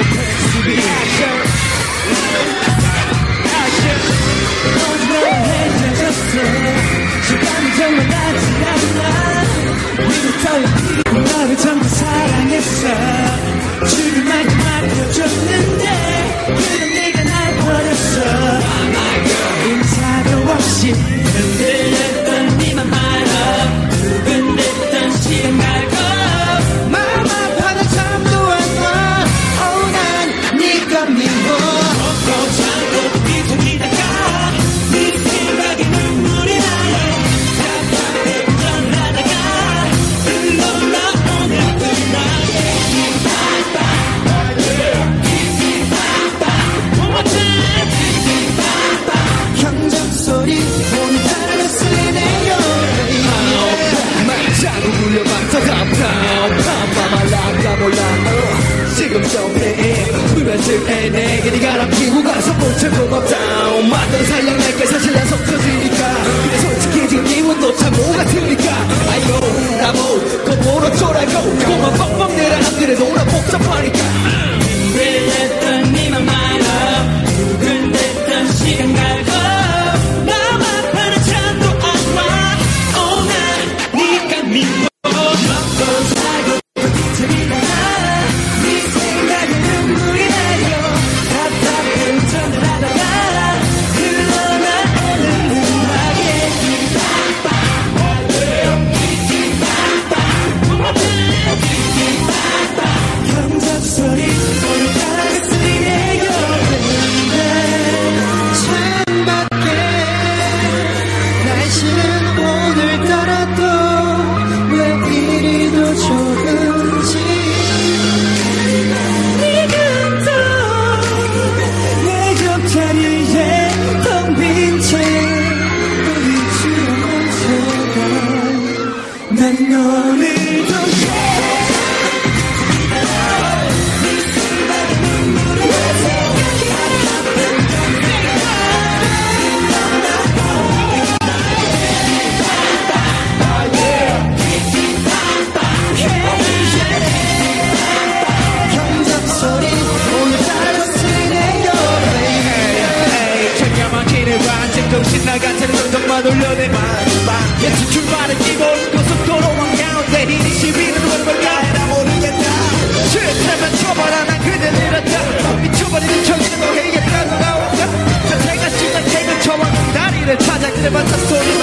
Repent to the action. 뜨겁다 밤밤아 라가 몰라 지금 정해에 불면증에 내게 니가 나 피고 가서 볼채 고맙다 만든 살려 나는 운동만 올려내 반반 예측 출발은 기본 고속도로 한가운데 이리 시비는 뭔걸까 나 모르겠다. 실패면 쳐봐라. 난 그댈 잃었다. 미쳐버리는 청춘 너에게 다가온다. 자태가 심한 태그 쳐와 다리를 찾아 그래 봤다. 소리